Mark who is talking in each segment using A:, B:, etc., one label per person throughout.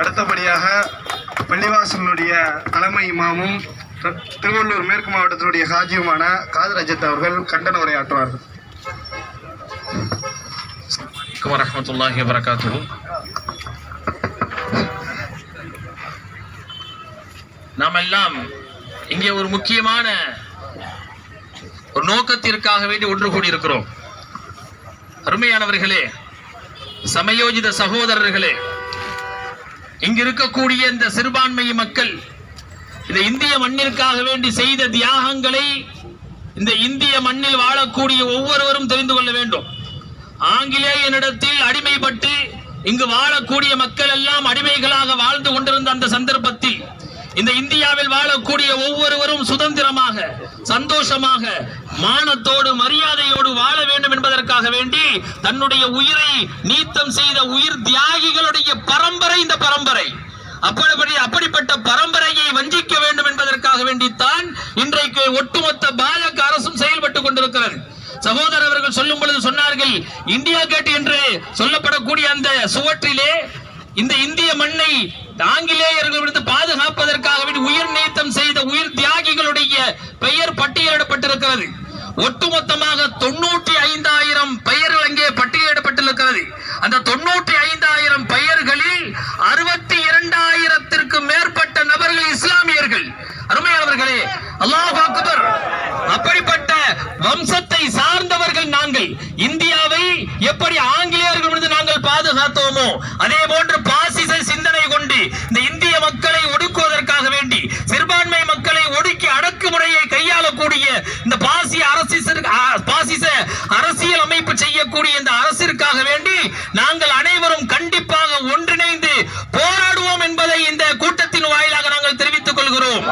A: அடுத்தபடியாக பள்ளிவாசனுடைய தலைமை இமாமும் திருவள்ளூர் மேற்கு மாவட்டத்தினுடைய ஹாஜியுமான காது ரஜத் அவர்கள் கண்டன உரையாற்றுவார்கள்.
B: வரமத்துல்லாஹி வரகாத்து நாம் எல்லாம் இங்கே ஒரு முக்கியமான ஒரு நோக்கத்திற்காக வேண்டி ஒன்று கூடியிருக்கிறோம். அருமையானவர்களே சமயோஜித சகோதரர்களே இங்கு இருக்கக்கூடிய இந்த சிறுபான்மை மக்கள் இந்த இந்திய மண்ணிற்காக வேண்டி செய்த தியாகங்களை இந்த இந்திய மண்ணில் வாழக்கூடிய ஒவ்வொருவரும் தெரிந்து கொள்ள வேண்டும். ஆங்கிலேயனிடத்தில் அடிமைப்பட்டு இங்கு வாழக்கூடிய மக்கள் எல்லாம் அடிமைகளாக வாழ்ந்து கொண்டிருந்த இந்த இந்தியாவில் வாழக்கூடிய ஒவ்வொருவரும் சுதந்திரமாக சந்தோஷமாக மானத்தோடு மரியாதையோடு வாழ வேண்டும் என்பதற்காக வேண்டி தன்னுடைய உயிரை நீத்தம் செய்த உயிர் தியாகிகளுடைய பரம்பரை இந்த பரம்பரை. அப்படி அப்படிப்பட்ட பரம்பரையை வஞ்சிக்க வேண்டும் என்பதற்காக வேண்டித்தான் இன்றைக்கு ஒட்டுமொத்த பாஜக அரசும் செயல்பட்டுக் கொண்டிருக்கிறது. சகோதரர் அவர்கள் சொல்லும் பொழுது சொன்னார்கள் இந்தியா கேட் என்று சொல்லப்படக்கூடிய அந்த சுவற்றிலே இந்த மண்ணை ஆங்கிலேயர்களிடமிருந்து பாதுகாப்பதற்காக உயிர் நீத்தம் செய்த உயிர் தியாகிகளுடைய பெயர் பட்டியலிடப்பட்டிருக்கிறது. ஒட்டுமொத்தமாக தொண்ணூற்றி ஐந்தாயிரம் பெயர்கள் அங்கே பட்டியலிடப்பட்டிருக்கிறது. அந்த தொண்ணூற்றி ஐந்தாயிரம் பெயர்களில் அறுபத்தி இரண்டாயிரத்திற்கு மேற்பட்ட நபர்கள் இஸ்லாமியர்கள். அருமையானவர்களே அல்லாஹ் அக்பர் அப்படிப்பட்ட வம்சத்தை சார்ந்தவர்கள் நாங்கள். இந்தியாவை எப்படி ஆங்கிலேயர்கள் நாங்கள் பாதுகாத்தோமோ அதே போன்று பாசிச இந்த பாசிய அரசிற்கு பாசிச அரசியல் அமைப்பு செய்யக்கூடிய இந்த அரசிற்காக வேண்டி நாங்கள் அனைவரும் கண்டிப்பாக ஒன்றிணைந்து போராடுவோம் என்பதை இந்த கூட்டத்தின் வாயிலாக நாங்கள் தெரிவித்துக் கொள்கிறோம்.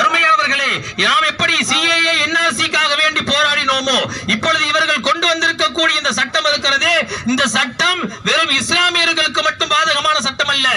B: அருமையானவர்களே நாம் எப்படி சிஏஏ என்ஆர்சிக்காக வேண்டி போராடினோமோ இப்பொழுது இவர்கள் கொண்டு வந்திருக்கக்கூடிய இந்த சட்டம் இருக்கிறது. இந்த சட்டம் வெறும் இஸ்லாமியர்களுக்கு மட்டும் பாதகமான சட்டம் அல்ல.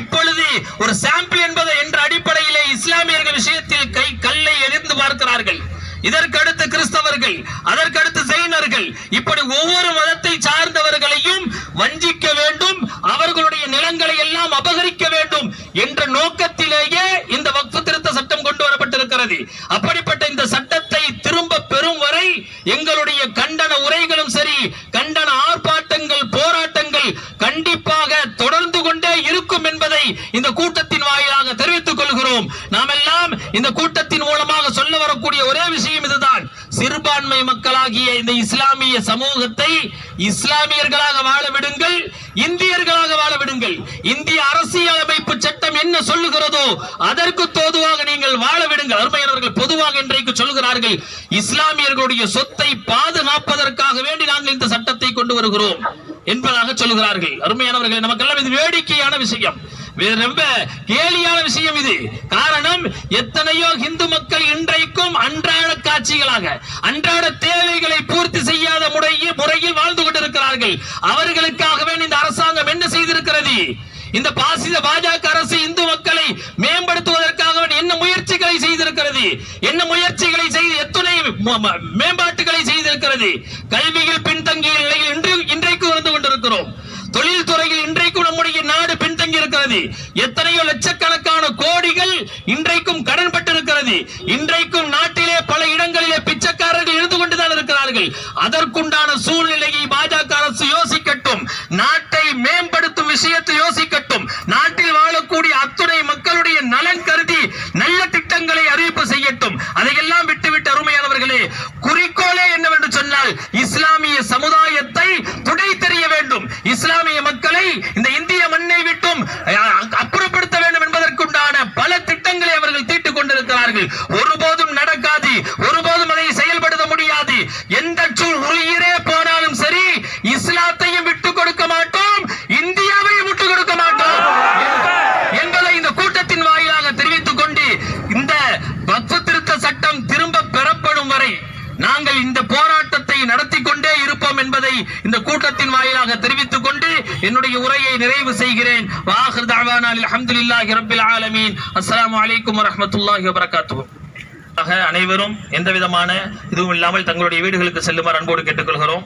B: இப்பொழுது ஒரு சாம்பிள் என்பது என்ற அடிப்படையிலே இஸ்லாமியர்கள் விஷயத்தில் கை கல்லை எரிந்து பார்க்கிறார்கள். இதற்கடுத்து கிறிஸ்தவர்கள் அதற்கடுத்து ஜெயினர்கள் இப்படி ஒவ்வொரு மதத்தை சார்ந்தவர்களையும் வஞ்சிக்க வேண்டும் அவர்களுடைய நிலங்களை எல்லாம் அபகரிக்க வேண்டும் என்ற நோக்கத்திலேயே இந்த வக்ஃபு திருத்த சட்டம் கொண்டு வரப்பட்டிருக்கிறது. அப்படிப்பட்ட இந்த சட்டத்தை திரும்ப பெறும் வரை எங்களுடைய கண்டன உரைகளும் சரி கண்டன ஆர்ப்பாட்டங்கள் போராட்டங்கள் கண்டிப்பாக தொடர்ந்து கொண்டே இருக்கும் என்பதை இந்த கூட்டத்தின் வாயிலாக தெரிவித்துக் கொள்கிறோம். நாம் எல்லாம் இந்த கூட்டத்தை ஆகிய இந்த இஸ்லாமிய சமூகத்தை இஸ்லாமியர்களாக வாழ விடுங்கள் இந்தியர்களாக வாழ விடுங்கள். இந்திய அரசியலமைப்பு சட்டம் என்ன சொல்லுகிறதோ அதற்கு தோதுவாக நீங்கள் வாழ விடுங்கள். அருமையானவர்கள் பொதுவாக இன்றைக்கு சொல்கிறார்கள் இஸ்லாமியர்களுடைய சொத்தை பாதுகாப்பதற்காக வேண்டி நாங்கள் இந்த சட்டத்தை கொண்டு வருகிறோம் என்பதாக சொல்கிறார்கள் அருமையானவர்கள் நமக்கெல்லாம் இது வேடிக்கையான விஷயம். ரொம்ப கேலியான விஷயம் இது. காரணம் எத்தனையோ இந்து மக்கள் இன்றைக்கும் அன்றாட காட்சிகளாக அன்றாட தேவைகளை பூர்த்தி செய்யாத முறையில் முறையில் வாழ்ந்து கொண்டிருக்கிறார்கள். அவர்களுக்காகவே இந்த அரசாங்கம் என்ன செய்திருக்கிறது? இந்த பாசித பாஜக அரசு இந்து மக்களை மேம்படுத்துவதற்காக என்ன முயற்சிகளை செய்திருக்கிறது? என்ன முயற்சிகளை செய்து எத்தனை மேம்பாட்டுகளை செய்திருக்கிறது? கல்வியில் பின்தங்கிய நிலையில் இன்று இருக்கிறது. எத்தனையோ லட்சக்கணக்கான கோடிகள் இன்றைக்கும் கடன் பட்டிருக்கிறது இன்றைக்கும் நாட்டிலே பல இடங்களிலே பிச்சைக்காரர்கள் இருந்து கொண்டுதான் இருக்கிறார்கள். அதற்குண்டான சூழ்நிலையை பாஜக அரசு யோசிக்கட்டும். நாட்டை மேம்படுத்தும் விஷயத்தை யோசிக்கட்டும். நாட்டில் வாழக்கூடிய அத்துணை மக்களுடைய நலன் கருதி நல்ல திட்டங்களை அறிவிப்பு செய்யட்டும் அதையெல்லாம் விட்டுவிட்டு அருமையானவர்களே குறிக்கோளே என்னவென்று சொன்னால் இஸ்லாமிய சமுதாயத்தை துடை தெரிய வேண்டும் இஸ்லாமிய மக்களை இந்த இந்திய மண்ணை விட்டும் அஹ், அப்புறப்படுத்த வேண்டும் என்பதற்குண்டான பல திட்டங்களை அவர்கள் தீட்டுக் கொண்டிருக்கிறார்கள் ஒருபோதும் நடக்காது ஒருபோதும் அதை செயல்படுத்த முடியாது எந்த சூழ் உயிரே போனாலும் சரி இஸ்லாத்தையும் விட்டுக் கொடுக்க மாட்டோம் இந்தியாவையும் விட்டுக் கொடுக்க மாட்டோம் என்பதை இந்த கூட்டத்தின் வாயிலாக தெரிவித்துக் கொண்டு இந்த வக்ஃபு திருத்த சட்டம் திரும்ப பெறப்படும் வரை நாங்கள் இந்த போராட்டத்தை நடத்தி கொண்டே இருப்போம் என்பதை இந்த கூட்டத்தின் வாயிலாக தெரிவித்துக் கொண்டு என்னுடைய உரையை நிறைவு செய்கிறேன். வாஹிர் தஅவானா அல்ஹம்துலில்லாஹி ரப்பில் ஆலமீன். அஸ்ஸலாமு ஆக அனைவரும் எந்த விதமான இதுவும் இல்லாமல் தங்களுடைய வீடுகளுக்கு செல்லுமாறு அன்போடு கேட்டுக்கொள்கிறோம்.